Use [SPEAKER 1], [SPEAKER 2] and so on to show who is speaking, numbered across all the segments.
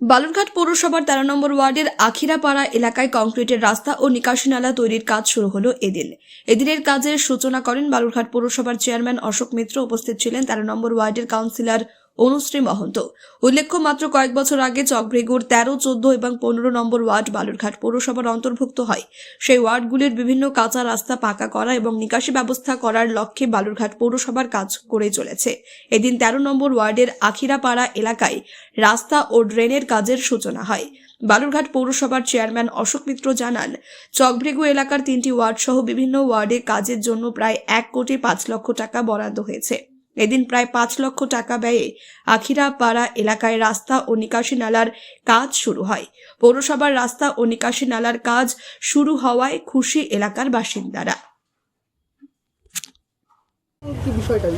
[SPEAKER 1] বালুরঘাট পৌরসভার তেরো নম্বর ওয়ার্ডের আখিরাপাড়া এলাকায় কংক্রিটের রাস্তা ও নিকাশি নালা তৈরির কাজ শুরু হলো এদিন। এদিনের কাজের সূচনা করেন বালুরঘাট পৌরসভার চেয়ারম্যান অশোক মিত্র। উপস্থিত ছিলেন তেরো নম্বর ওয়ার্ডের কাউন্সিলর অনুশ্রী মহন্ত। উল্লেখ্য, মাত্র কয়েক বছর আগে চকভ্রেগুর তেরো, চোদ্দ এবং পনেরো নম্বর ওয়ার্ড বালুরঘাট পৌরসভার অন্তর্ভুক্ত হয়। সেই ওয়ার্ডগুলির বিভিন্ন কাঁচা রাস্তা পাকা করা এবং নিকাশি ব্যবস্থা করার লক্ষ্যে বালুরঘাট পৌরসভার কাজ করে চলেছে। এদিন তেরো নম্বর ওয়ার্ডের আখিরাপাড়া এলাকায় রাস্তা ও ড্রেনের কাজের সূচনা হয়। বালুরঘাট পৌরসভার চেয়ারম্যান অশোক মিত্র জানান চকভ্রেগু এলাকার তিনটি ওয়ার্ড সহ বিভিন্ন ওয়ার্ডে কাজের জন্য প্রায় এক কোটি পাঁচ লক্ষ টাকা বরাদ্দ হয়েছে। এদিন প্রায় পাঁচ লক্ষ টাকা ব্যয়ে আখিরাপাড়া এলাকায় রাস্তা ও নিকাশি নালার কাজ শুরু হয়। পৌরসভার রাস্তা ও নিকাশি নালার কাজ শুরু হওয়ায় খুশি এলাকার বাসিন্দারা।
[SPEAKER 2] কি বিষয়টা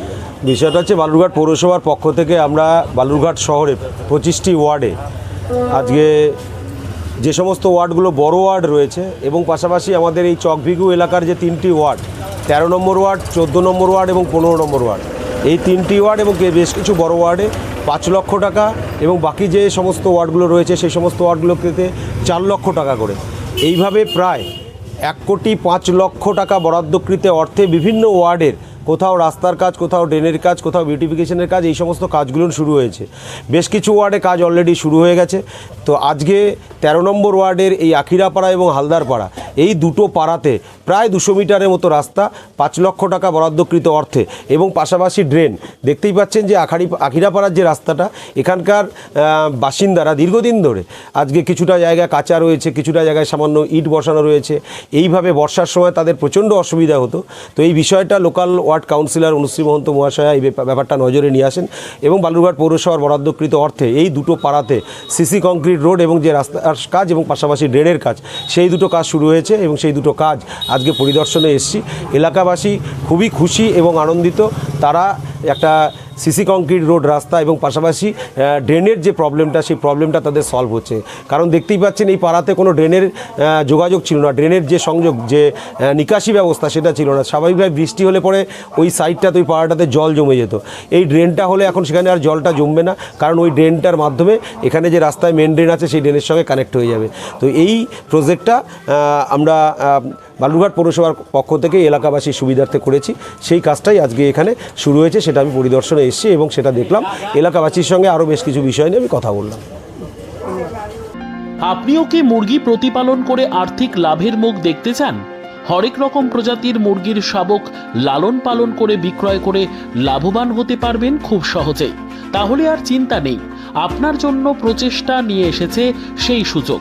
[SPEAKER 3] বিষয়টা হচ্ছে বালুরঘাট পৌরসভার পক্ষ থেকে আমরা বালুরঘাট শহরে পঁচিশটি ওয়ার্ডে আজকে যে সমস্ত ওয়ার্ডগুলো বড় ওয়ার্ড রয়েছে এবং পাশাপাশি আমাদের এই চকভিগু এলাকার যে তিনটি ওয়ার্ড তেরো নম্বর ওয়ার্ড চোদ্দ নম্বর ওয়ার্ড এবং পনেরো নম্বর ওয়ার্ড এই তিনটি ওয়ার্ড এবং বেশ কিছু বড় ওয়ার্ডে পাঁচ লক্ষ টাকা এবং বাকি যে সমস্ত ওয়ার্ডগুলো রয়েছে, সেই সমস্ত ওয়ার্ডগুলোতে চার লক্ষ টাকা করে। এইভাবে প্রায় এক কোটি পাঁচ লক্ষ টাকা বরাদ্দকৃত অর্থে বিভিন্ন ওয়ার্ডের কোথাও রাস্তার কাজ, কোথাও ড্রেনের কাজ, কোথাও বিউটিফিকেশনের কাজ, এই সমস্ত কাজগুলো শুরু হয়েছে। বেশ কিছু ওয়ার্ডে কাজ অলরেডি শুরু হয়ে গেছে। তো আজকে তেরো নম্বর ওয়ার্ডের এই আখিরাপাড়া এবং হালদারপাড়া, এই দুটো পাড়াতে প্রায় দুশো মিটারের মতো রাস্তা, পাঁচ লক্ষ টাকা বরাদ্দকৃত অর্থে এবং পাশাপাশি ড্রেন। দেখতেই পাচ্ছেন যে আখারি, আখিরাপাড়ার যে রাস্তাটা, এখানকার বাসিন্দারা দীর্ঘদিন ধরে, আজকে কিছুটা জায়গায় কাঁচা রয়েছে, কিছুটা জায়গায় সামান্য ইট বসানো রয়েছে, এইভাবে বর্ষার সময় তাদের প্রচণ্ড অসুবিধা হতো। তো এই বিষয়টা local ward councillor Anushree Mahanta মহাশয়া এই ব্যাপা- ব্যাপারটা নজরে নিয়ে আসেন এবং বালুরঘাট পৌরসভার বরাদ্দকৃত অর্থে এই দুটো পাড়াতে সিসি কংক্রিট রোড এবং যে রাস্তার কাজ এবং পাশাপাশি ড্রেনের কাজ। সেই দুটো কাজ শুরু হয়েছে এবং সেই দুটো কাজ আজকে পরিদর্শনে এসছি। এলাকাবাসী খুবই খুশি এবং আনন্দিত। তারা একটা সিসি কংক্রিট রোড রাস্তা এবং পাশাপাশি ড্রেনের যে প্রবলেমটা, সেই প্রবলেমটা তাদের সলভ হচ্ছে। কারণ দেখতেই পাচ্ছেন, এই পাড়াতে কোনো ড্রেনের যোগাযোগ ছিল না। ড্রেনের যে সংযোগ, যে নিকাশি ব্যবস্থা, সেটা ছিল না। স্বাভাবিকভাবে বৃষ্টি হলে পরে ওই সাইডটাতে ওই পাড়াটাতে জল জমে যেত। এই ড্রেনটা হলে এখন সেখানে আর জলটা জমবে না। কারণ ওই ড্রেনটার মাধ্যমে এখানে যে রাস্তায় মেন ড্রেন আছে, সেই ড্রেনের সঙ্গে কানেক্ট হয়ে যাবে। তো এই প্রজেক্টটা আমরা বালুরঘাট পৌরসভার পক্ষ থেকে এলাকাবাসীর সুবিধার্থে করেছি। সেই কাজটাই আজকে এখানে শুরু হয়েছে, সেটা আমি পরিদর্শনে এসেছি এবং সেটা দেখলাম। এলাকাবাসীর সঙ্গে আরও বেশ কিছু বিষয় নিয়ে আমি কথা বললাম।
[SPEAKER 4] আপনিও কি মুরগি প্রতিপালন করে আর্থিক লাভের মুখ দেখতে চান? হরেক রকম প্রজাতির মুরগির শাবক লালন পালন করে বিক্রয় করে লাভবান হতে পারবেন খুব সহজেই। তাহলে আর চিন্তা নেই, আপনার জন্য প্রচেষ্টা নিয়ে এসেছে সেই সুযোগ।